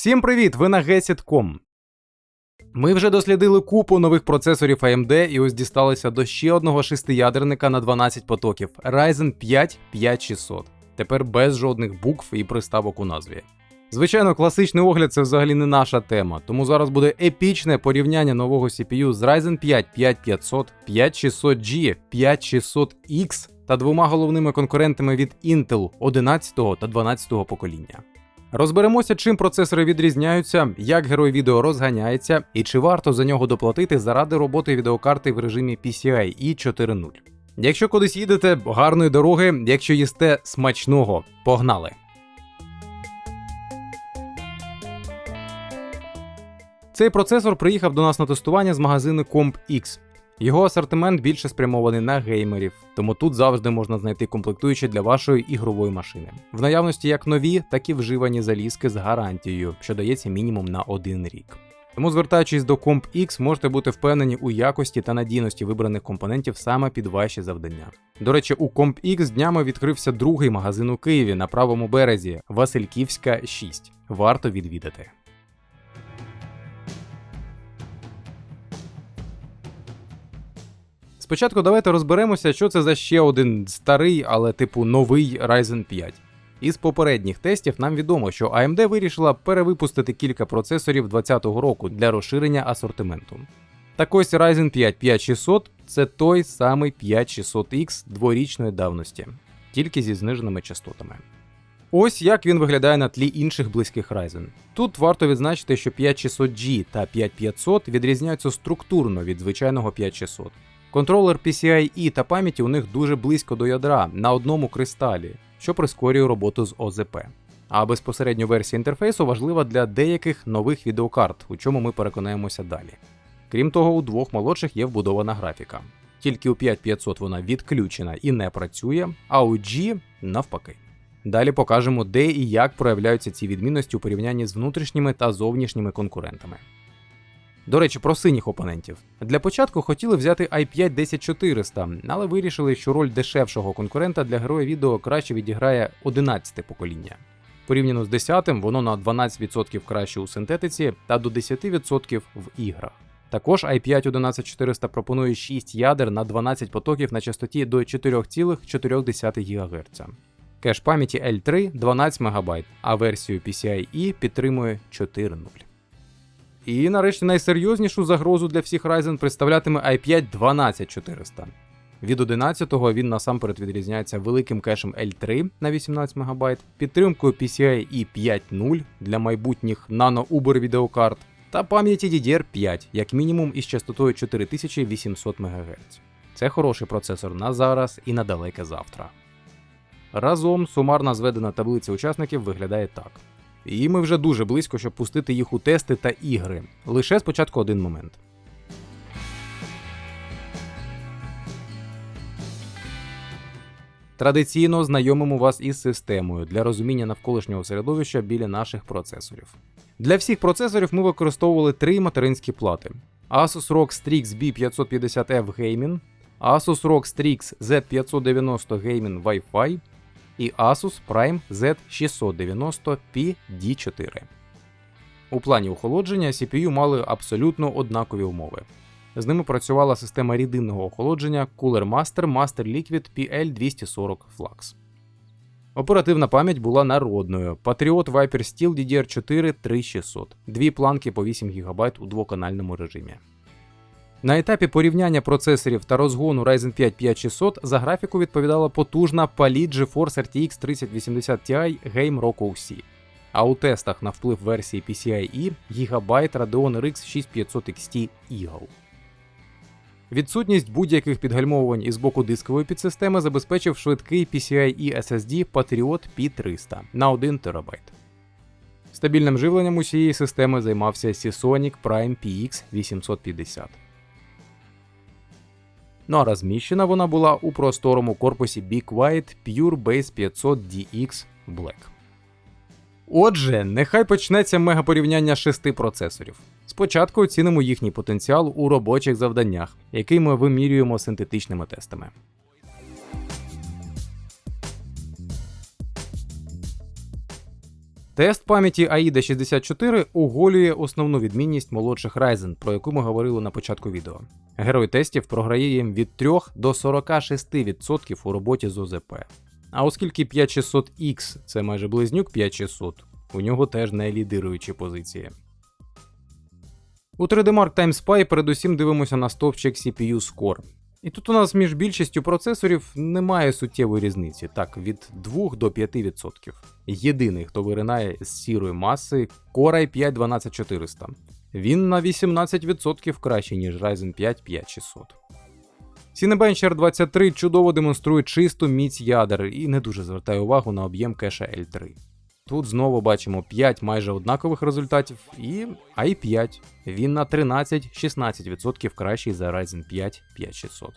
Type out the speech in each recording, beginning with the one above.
Всім привіт! Ви на Gesit.com. Ми вже дослідили купу нових процесорів AMD і ось дісталися до ще одного шестиядерника на 12 потоків Ryzen 5 5600. Тепер без жодних букв і приставок у назві. Звичайно, класичний огляд це взагалі не наша тема, тому зараз буде епічне порівняння нового CPU з Ryzen 5 5500, 5600G, 5600X та двома головними конкурентами від Intel 11 та 12 покоління. Розберемося, чим процесори відрізняються, як герой відео розганяється і чи варто за нього доплатити заради роботи відеокарти в режимі PCI PCIe 4.0. Якщо кудись їдете, гарної дороги, якщо їсте смачного, погнали! Цей процесор приїхав до нас на тестування з магазину CompX. Його асортимент більше спрямований на геймерів, тому тут завжди можна знайти комплектуючі для вашої ігрової машини. В наявності як нові, так і вживані залізки з гарантією, що дається мінімум на один рік. Тому, звертаючись до CompX, можете бути впевнені у якості та надійності вибраних компонентів саме під ваші завдання. До речі, у CompX днями відкрився другий магазин у Києві на правому березі Васильківська 6. Варто відвідати. Спочатку давайте розберемося, що це за ще один старий, але типу новий Ryzen 5. Із попередніх тестів нам відомо, що AMD вирішила перевипустити кілька процесорів 2020 року для розширення асортименту. Так ось Ryzen 5 5600 це той самий 5600X дворічної давності, тільки зі зниженими частотами. Ось як він виглядає на тлі інших близьких Ryzen. Тут варто відзначити, що 5600G та 5500 відрізняються структурно від звичайного 5600. Контролер PCIe та пам'яті у них дуже близько до ядра на одному кристалі, що прискорює роботу з ОЗП. А безпосередньо версія інтерфейсу важлива для деяких нових відеокарт, у чому ми переконаємося далі. Крім того, у двох молодших є вбудована графіка. Тільки у 5500 вона відключена і не працює, а у G навпаки. Далі покажемо, де і як проявляються ці відмінності у порівнянні з внутрішніми та зовнішніми конкурентами. До речі, про синіх опонентів. Для початку хотіли взяти i5 10400, але вирішили, що роль дешевшого конкурента для героя відео краще відіграє 11 покоління. Порівняно з 10 воно на 12% краще у синтетиці та до 10% в іграх. Також i5 11400 пропонує 6 ядер на 12 потоків на частоті до 4,4 ГГц. Кеш пам'яті L3 12 МБ, а версію PCIe підтримує 4.0. І нарешті найсерйознішу загрозу для всіх Ryzen представлятиме i5 12400. Від 11-го він насамперед відрізняється великим кешем L3 на 18 МБ, підтримкою PCIe 5.0 для майбутніх нано-Uber відеокарт та пам'яті DDR5, як мінімум із частотою 4800 МГц. Це хороший процесор на зараз і на далеке завтра. Разом сумарна зведена таблиця учасників виглядає так. І ми вже дуже близько, щоб пустити їх у тести та ігри. Лише спочатку один момент. Традиційно знайомимо вас із системою для розуміння навколишнього середовища біля наших процесорів. Для всіх процесорів ми використовували три материнські плати: Asus ROG Strix B550F Gaming, Asus ROG Strix Z590 Gaming Wi-Fi і Asus Prime Z690 PD4. У плані охолодження CPU мали абсолютно однакові умови. З ними працювала система рідинного охолодження Cooler Master Master Liquid PL240 Flux. Оперативна пам'ять була народною Patriot Viper Steel DDR4 3600, дві планки по 8 ГБ у двоканальному режимі. На етапі порівняння процесорів та розгону Ryzen 5 5600 за графіку відповідала потужна Palit GeForce RTX 3080 Ti Game Rock OC. А у тестах на вплив версії PCIe Gigabyte Radeon RX 6500 XT Eagle. Відсутність будь-яких підгальмовувань із боку дискової підсистеми забезпечив швидкий PCIe SSD Patriot P300 на 1 ТБ. Стабільним живленням усієї системи займався Seasonic Prime PX 850. Ну а розміщена вона була у просторому корпусі Be Quiet Pure Base 500 DX Black. Отже, нехай почнеться мегапорівняння шести процесорів. Спочатку оцінимо їхній потенціал у робочих завданнях, який ми вимірюємо синтетичними тестами. Тест пам'яті AIDA 64 оголює основну відмінність молодших Ryzen, про яку ми говорили на початку відео. Герой тестів програє їм від 3 до 46% у роботі з ОЗП. А оскільки 5600X це майже близнюк 5600, у нього теж не лідируючі позиції. У 3D Mark Time передусім дивимося на стовпчик CPU Score. І тут у нас між більшістю процесорів немає суттєвої різниці, так, від 2 до 5%. Єдиний, хто виринає з сірої маси, Core i5 12400. Він на 18% кращий, ніж Ryzen 5 5600. Cinebench R23 чудово демонструє чисту міць ядер і не дуже звертає увагу на об'єм кеша L3. Тут знову бачимо 5 майже однакових результатів і i5. Він на 13-16% кращий за Ryzen 5 5600.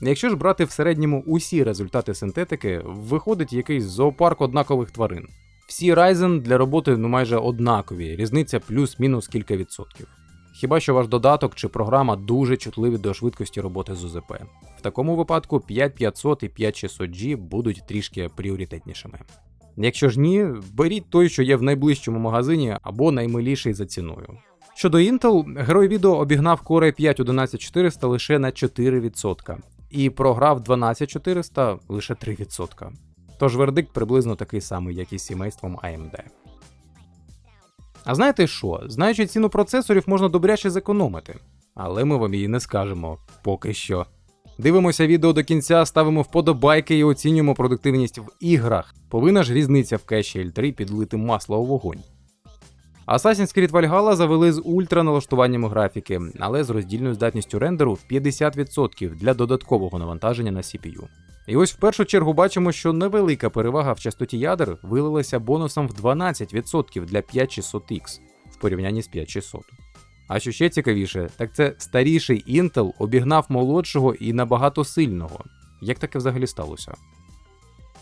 Якщо ж брати в середньому усі результати синтетики, виходить якийсь зоопарк однакових тварин. Всі Ryzen для роботи ну майже однакові, різниця плюс-мінус кілька відсотків. Хіба що ваш додаток чи програма дуже чутливі до швидкості роботи з УЗП. В такому випадку 5500 і 5600G будуть трішки пріоритетнішими. Якщо ж ні, беріть той, що є в найближчому магазині або наймиліший за ціною. Щодо Intel, герой відео обігнав Core i5 11400 лише на 4%, і програв 12400 лише 3%. Тож вердикт приблизно такий самий, як і сімейством AMD. А знаєте що? Знаючи ціну процесорів, можна добряче зекономити. Але ми вам її не скажемо поки що. Дивимося відео до кінця, ставимо вподобайки і оцінюємо продуктивність в іграх. Повинна ж різниця в кеші L3 підлити масло у вогонь. Assassin's Creed Valhalla завели з ультра налаштуваннями графіки, але з роздільною здатністю рендеру в 50% для додаткового навантаження на CPU. І ось в першу чергу бачимо, що невелика перевага в частоті ядер вилилася бонусом в 12% для 5600X в порівнянні з 5600. А що ще цікавіше, так це старіший Intel обігнав молодшого і набагато сильного. Як таке взагалі сталося?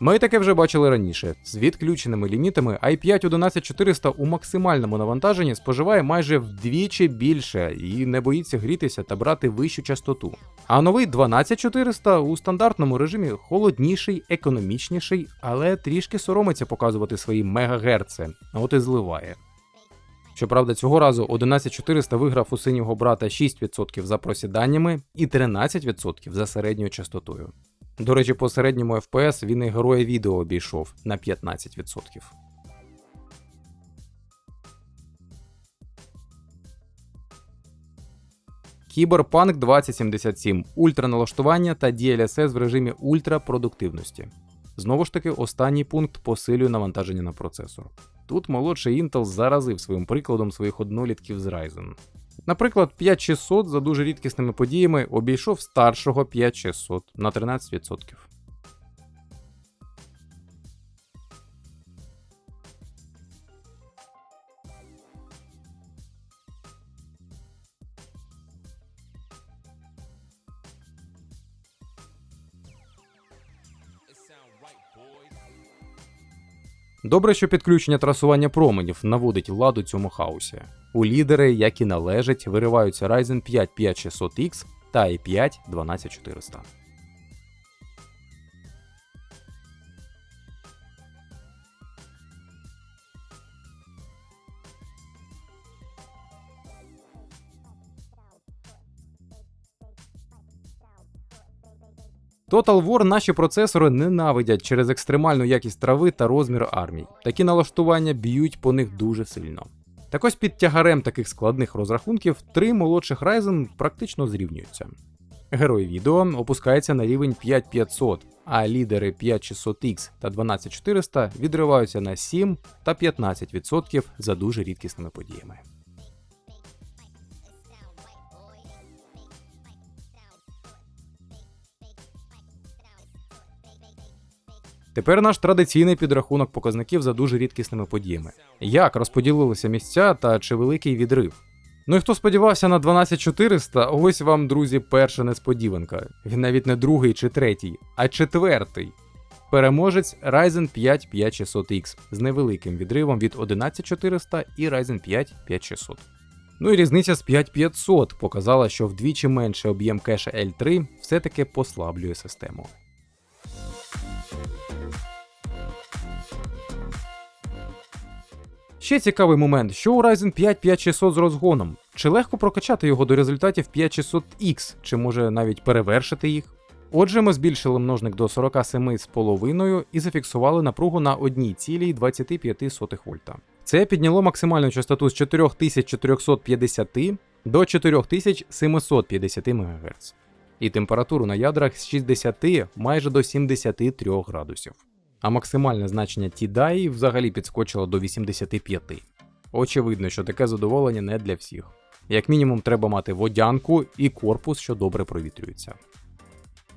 Ми таке вже бачили раніше. З відключеними лімітами i5 11400 у максимальному навантаженні споживає майже вдвічі більше і не боїться грітися та брати вищу частоту. А новий 12400 у стандартному режимі холодніший, економічніший, але трішки соромиться показувати свої мегагерци, от і зливає. Щоправда, цього разу 11400 виграв у синього брата 6% за просіданнями і 13% за середньою частотою. До речі, по середньому FPS він і героя відео обійшов на 15%. Cyberpunk 2077 ультраналаштування та DLSS в режимі ультрапродуктивності. Знову ж таки, останній пункт посилює навантаження на процесор. Тут молодший Intel заразив своїм прикладом своїх однолітків з Ryzen. Наприклад, 5600 за дуже рідкісними подіями обійшов старшого 5600 на 13%. Добре, що підключення трасування променів наводить ладу цьому хаосі. У лідери, як і належить, вириваються Ryzen 5 5600X та i5 12400. Total War наші процесори ненавидять через екстремальну якість трави та розмір армій. Такі налаштування б'ють по них дуже сильно. Так ось під тягарем таких складних розрахунків три молодших Ryzen практично зрівнюються. Герой відео опускається на рівень 5500, а лідери 5600X та 12400 відриваються на 7 та 15% за дуже рідкісними подіями. Тепер наш традиційний підрахунок показників за дуже рідкісними подіями. Як розподілилися місця та чи великий відрив? Ну і хто сподівався на 12400, ось вам, друзі, перша несподіванка. Він навіть не другий чи третій, а четвертий. Переможець Ryzen 5 5600X з невеликим відривом від 11400 і Ryzen 5 5600. Ну і різниця з 5500 показала, що вдвічі менше об'єм кеша L3 все-таки послаблює систему. Ще цікавий момент, що у Ryzen 5 5600 з розгоном. Чи легко прокачати його до результатів 5600X, чи може навіть перевершити їх? Отже, ми збільшили множник до 47,5 і зафіксували напругу на 1,25 вольта. Це підняло максимальну частоту з 4450 до 4750 МГц. І температуру на ядрах з 60 майже до 73 градусів. А максимальне значення TDI взагалі підскочило до 85. Очевидно, що таке задоволення не для всіх. Як мінімум, треба мати водянку і корпус, що добре провітрюється.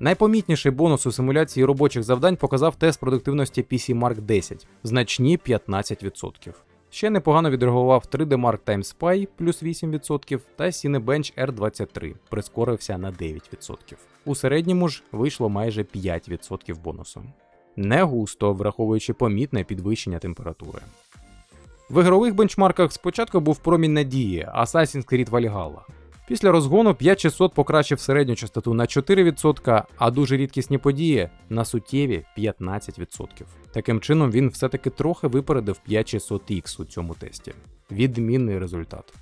Найпомітніший бонус у симуляції робочих завдань показав тест продуктивності PC Mark 10 значні 15%. Ще непогано відреагував 3D Mark Time Spy плюс 8% та Cinebench R23 прискорився на 9%. У середньому ж вийшло майже 5% бонусу. Не густо, враховуючи помітне підвищення температури. В ігрових бенчмарках спочатку був промінь надії Assassin's Creed Valhalla. Після розгону 5600 покращив середню частоту на 4%, а дуже рідкісні події на суттєві 15%. Таким чином він все-таки трохи випередив 5600X у цьому тесті. Відмінний результат.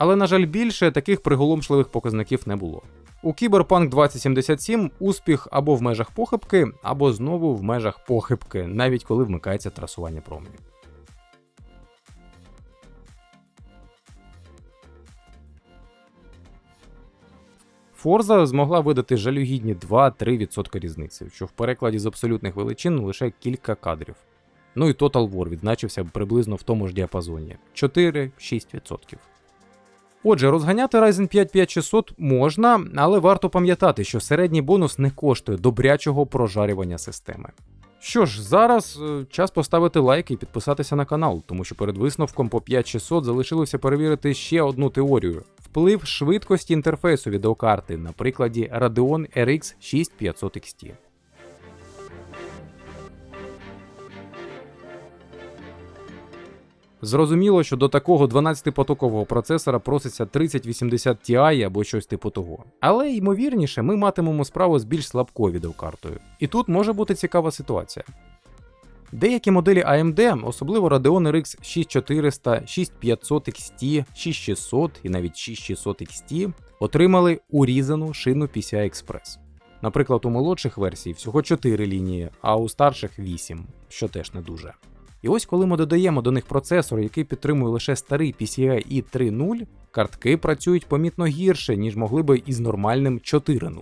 Але, на жаль, більше таких приголомшливих показників не було. У Cyberpunk 2077 успіх або в межах похибки, або знову в межах похибки, навіть коли вмикається трасування променів. Forza змогла видати жалюгідні 2-3% різниці, що в перекладі з абсолютних величин лише кілька кадрів. Ну і Total War відзначився приблизно в тому ж діапазоні 4-6%. Отже, розганяти Ryzen 5 5600 можна, але варто пам'ятати, що середній бонус не коштує добрячого прожарювання системи. Що ж, зараз е, час поставити лайк і підписатися на канал, тому що перед висновком по 5600 залишилося перевірити ще одну теорію: вплив швидкості інтерфейсу відеокарти на прикладі Radeon RX 6500 XT. Зрозуміло, що до такого 12-потокового процесора проситься 3080 Ti або щось типу того. Але ймовірніше, ми матимемо справу з більш слабкою відеокартою. І тут може бути цікава ситуація. Деякі моделі AMD, особливо Radeon RX 6400, 6500 XT, 6600 і навіть 6600 XT, отримали урізану шину PCI Express. Наприклад, у молодших версій всього 4 лінії, а у старших 8, що теж не дуже. І ось коли ми додаємо до них процесор, який підтримує лише старий PCIe e 3.0, картки працюють помітно гірше, ніж могли би із нормальним 4.0.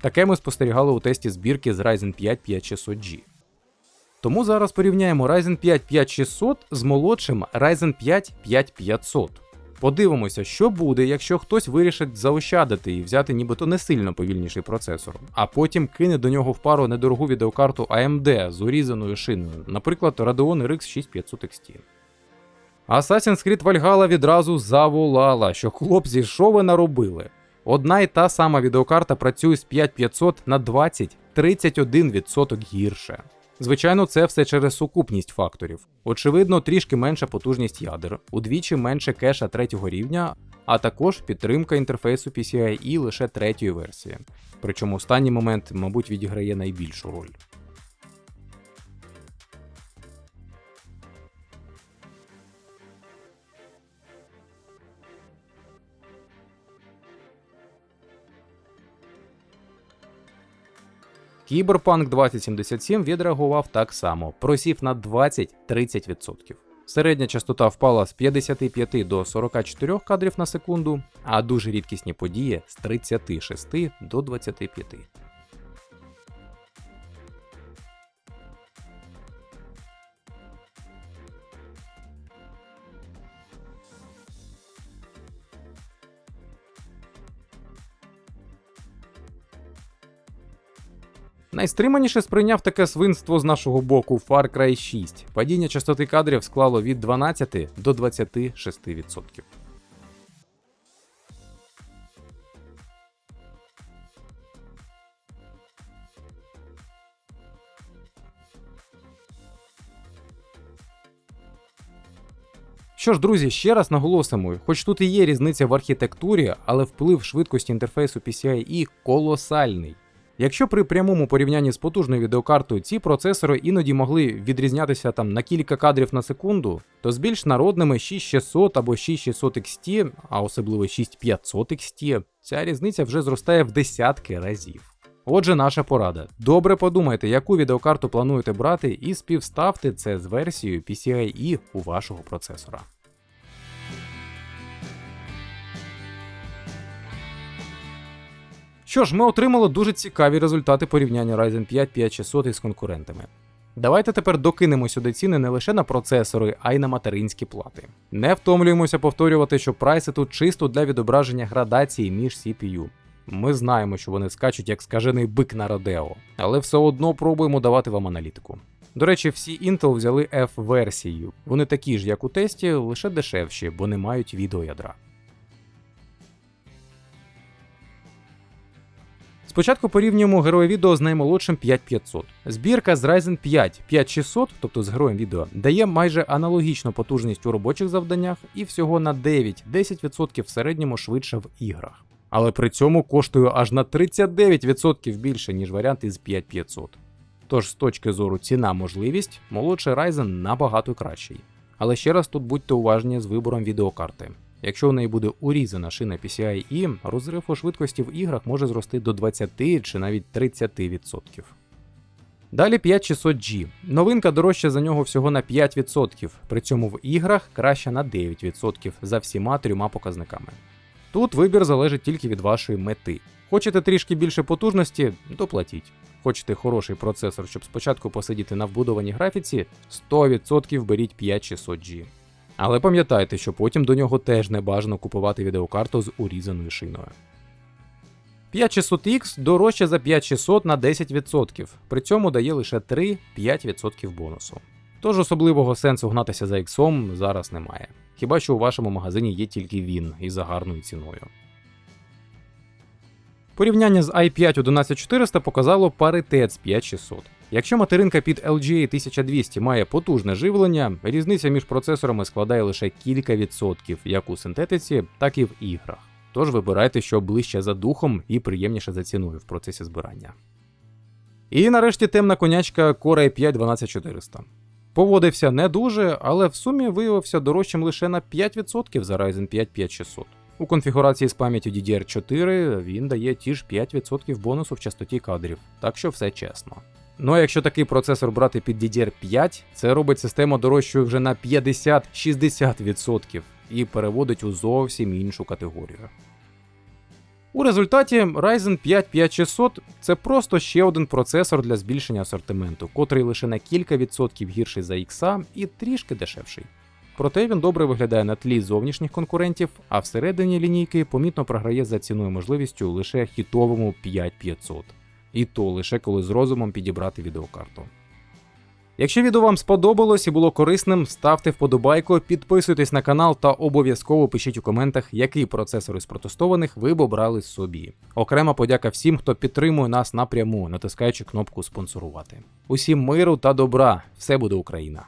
Таке ми спостерігали у тесті збірки з Ryzen 5 5600G. Тому зараз порівняємо Ryzen 5 5600 з молодшим Ryzen 5 5500. Подивимося, що буде, якщо хтось вирішить заощадити і взяти нібито не сильно повільніший процесор, а потім кине до нього в пару недорогу відеокарту AMD з урізаною шиною, наприклад, Radeon RX 6500 XT. Assassin's Creed Valhalla відразу заволала, що хлопці, що ви наробили? Одна і та сама відеокарта працює з 5500 на 20-31% гірше. Звичайно, це все через сукупність факторів. Очевидно, трішки менша потужність ядер, удвічі менше кеша третього рівня, а також підтримка інтерфейсу PCIe лише третьої версії. Причому останній момент, мабуть, відіграє найбільшу роль. Cyberpunk 2077 відреагував так само, просів на 20-30%. Середня частота впала з 55 до 44 кадрів на секунду, а дуже рідкісні події з 36 до 25. Найстриманіше сприйняв таке свинство з нашого боку Far Cry 6. Падіння частоти кадрів склало від 12 до 26%. Що ж, друзі, ще раз наголосимо, хоч тут і є різниця в архітектурі, але вплив швидкості інтерфейсу PCIe колосальний. Якщо при прямому порівнянні з потужною відеокартою ці процесори іноді могли відрізнятися там на кілька кадрів на секунду, то з більш народними 6600 або 6600 XT, а особливо 6500 XT, ця різниця вже зростає в десятки разів. Отже, наша порада. Добре подумайте, яку відеокарту плануєте брати, і співставте це з версією PCIe у вашого процесора. Що ж, ми отримали дуже цікаві результати порівняння Ryzen 5 5600 із конкурентами. Давайте тепер докинемо сюди ціни не лише на процесори, а й на материнські плати. Не втомлюємося повторювати, що прайси тут чисто для відображення градації між CPU. Ми знаємо, що вони скачуть як скажений бик на Родео, але все одно пробуємо давати вам аналітику. До речі, всі Intel взяли F-версію. Вони такі ж, як у тесті, лише дешевші, бо не мають відеоядра. Спочатку порівнюємо героя відео з наймолодшим 5500. Збірка з Ryzen 5 5600, тобто з героєм відео, дає майже аналогічну потужність у робочих завданнях і всього на 9-10% в середньому швидше в іграх. Але при цьому коштує аж на 39% більше, ніж варіант із 5500. Тож з точки зору ціна можливість, молодший Ryzen набагато кращий. Але ще раз тут будьте уважні з вибором відеокарти. Якщо у неї буде урізана шина PCIe, розрив у швидкості в іграх може зрости до 20 чи навіть 30%. Далі 5600G. Новинка дорожча за нього всього на 5%, при цьому в іграх краще на 9% за всіма трьома показниками. Тут вибір залежить тільки від вашої мети. Хочете трішки більше потужності, доплатіть. Хочете хороший процесор, щоб спочатку посидіти на вбудованій графіці, 100% беріть 5600G. Але пам'ятайте, що потім до нього теж не бажано купувати відеокарту з урізаною шиною. 5600X дорожче за 5600 на 10%, при цьому дає лише 3-5% бонусу. Тож особливого сенсу гнатися за X зараз немає. Хіба що у вашому магазині є тільки він і за гарною ціною. Порівняння з i5 11400 показало паритет з 5600. Якщо материнка під LGA 1200 має потужне живлення, різниця між процесорами складає лише кілька відсотків як у синтетиці, так і в іграх. Тож вибирайте, що ближче за духом і приємніше за ціною в процесі збирання. І нарешті темна конячка Core i5 12400. Поводився не дуже, але в сумі виявився дорожчим лише на 5% за Ryzen 5 5600. У конфігурації з пам'яттю DDR4 він дає ті ж 5% бонусу в частоті кадрів, так що все чесно. Ну а якщо такий процесор брати під DDR5, це робить систему дорожчою вже на 50-60% і переводить у зовсім іншу категорію. У результаті Ryzen 5 5600 це просто ще один процесор для збільшення асортименту, котрий лише на кілька відсотків гірший за X і трішки дешевший. Проте він добре виглядає на тлі зовнішніх конкурентів, а всередині лінійки помітно програє за ціною можливістю лише хітовому 5500. І то лише коли з розумом підібрати відеокарту. Якщо відео вам сподобалось і було корисним, ставте вподобайку, підписуйтесь на канал та обов'язково пишіть у коментах, який процесор із протестованих ви б обрали собі. Окрема подяка всім, хто підтримує нас напряму, натискаючи кнопку спонсорувати. Усім миру та добра! Все буде Україна!